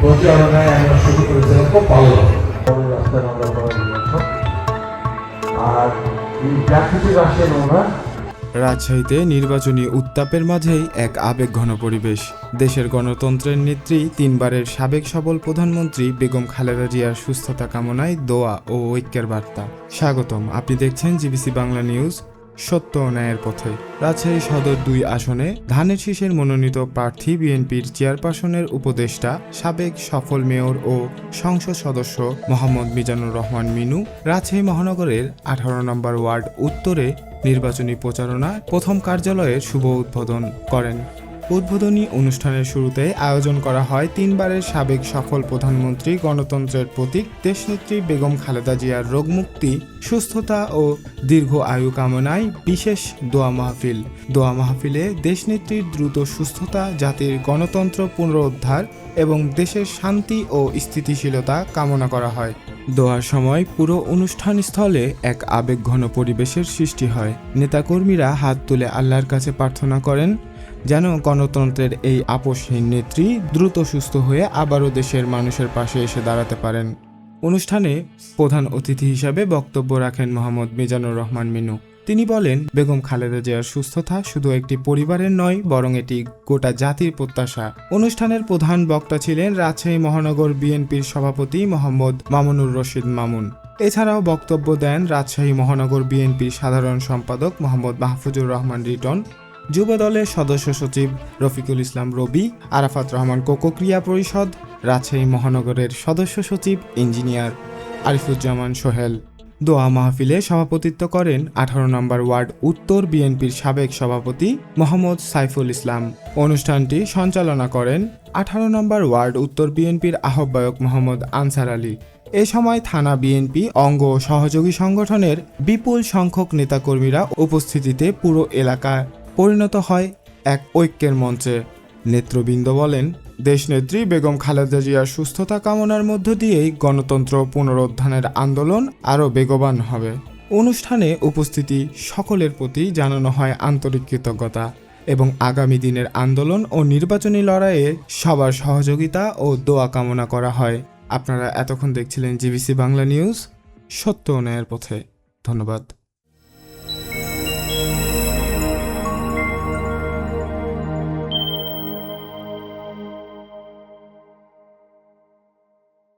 প্রচারণায় আমরা শুরু করেছিলাম খুব ভালো আমরা আর এই ওরা রাজশাহীতে নির্বাচনী উত্তাপের মাঝেই এক আবেগঘন পরিবেশ। দেশের গণতন্ত্রের নেত্রী, তিনবারের সাবেক সবল প্রধানমন্ত্রী বেগম খালেদা জিয়ার সুস্থতা কামনায় দোয়া ও ঐক্যের বার্তা। স্বাগতম, আপনি দেখছেন জিবিসি বাংলা নিউজ। সত্য অন্যায়ের ন্যায়ের পথে। রাজশাহী সদর দুই আসনে ধানের শীষের মনোনীত প্রার্থী বিএনপির চেয়ারপারসনের উপদেষ্টা, সাবেক সফল মেয়র ও সংসদ সদস্য মোহাম্মদ মিজানুর রহমান মিনু, রাজশাহী মহানগরের আঠারো নম্বর ওয়ার্ড উত্তরে নির্বাচনী প্রচারণা প্রথম কার্যালয়ের শুভ উদ্বোধন করেন। উদ্বোধনী অনুষ্ঠানের শুরুতে আয়োজন করা হয় তিনবারের সাবেক সফল প্রধানমন্ত্রী, গণতন্ত্রের প্রতীক, দেশনেত্রী বেগম খালেদা জিয়ার রোগমুক্তি, সুস্থতা ও দীর্ঘ আয়ু কামনায় বিশেষ দোয়া মাহফিল। দোয়া মাহফিলে দেশনেত্রীর দ্রুত সুস্থতা, জাতির গণতন্ত্র পুনরুদ্ধার এবং দেশের শান্তি ও স্থিতিশীলতা কামনা করা হয়। দোয়ার সময় পুরো অনুষ্ঠান স্থলে এক আবেগঘন পরিবেশের সৃষ্টি হয়। নেতাকর্মীরা হাত তুলে আল্লাহর কাছে প্রার্থনা করেন যেন গণতন্ত্রের এই আপোষহীন নেত্রী দ্রুত সুস্থ হয়ে আবারও দেশের মানুষের পাশে এসে দাঁড়াতে পারেন। অনুষ্ঠানে প্রধান অতিথি হিসাবে বক্তব্য রাখেন মোহাম্মদ মিজানুর রহমান মিনু। তিনি বলেন, বেগম খালেদা জিয়ার সুস্থতা শুধু একটি পরিবারের নয়, বরং এটি গোটা জাতির প্রত্যাশা। অনুষ্ঠানের প্রধান বক্তা ছিলেন রাজশাহী মহানগর বিএনপির সভাপতি মোহাম্মদ মামুনুর রশিদ মামুন। এছাড়াও বক্তব্য দেন রাজশাহী মহানগর বিএনপির সাধারণ সম্পাদক মোহাম্মদ মাহফুজুর রহমান রিটন যুব দলের সদস্য সচিব রফিকুল ইসলাম রবি, আরাফাত রহমান কোকো ক্রিয়া পরিষদ, রাজশাহী মহানগরের সদস্য সচিব ইঞ্জিনিয়ার আরিফুজ্জামান সোহেল। দোয়া মাহফিলে সভাপতিত্ব করেন আঠারো নম্বর ওয়ার্ড উত্তর বিএনপির সাবেক সভাপতি মোহাম্মদ সাইফুল ইসলাম। অনুষ্ঠানটি সঞ্চালনা করেন আঠারো নম্বর ওয়ার্ড উত্তর বিএনপির আহ্বায়ক মোহাম্মদ আনসার আলী। এ সময় থানা বিএনপি, অঙ্গ সহযোগী সংগঠনের বিপুল সংখ্যক নেতাকর্মীরা উপস্থিতিতে পুরো এলাকা পরিণত হয় এক ঐক্যের মঞ্চে। নেতৃবৃন্দ বলেন, দেশনেত্রী বেগম খালেদা জিয়ার সুস্থতা কামনার মধ্য দিয়েই গণতন্ত্র পুনরুত্থানের আন্দোলন আরও বেগবান হবে। অনুষ্ঠানে উপস্থিতি সকলের প্রতি জানানো হয় আন্তরিক কৃতজ্ঞতা এবং আগামী দিনের আন্দোলন ও নির্বাচনী লড়াইয়ে সবার সহযোগিতা ও দোয়া কামনা করা হয়। আপনারা এতক্ষণ দেখছিলেন জিবিসি বাংলা নিউজ, সত্য ও ন্যায়ের পথে। ধন্যবাদ।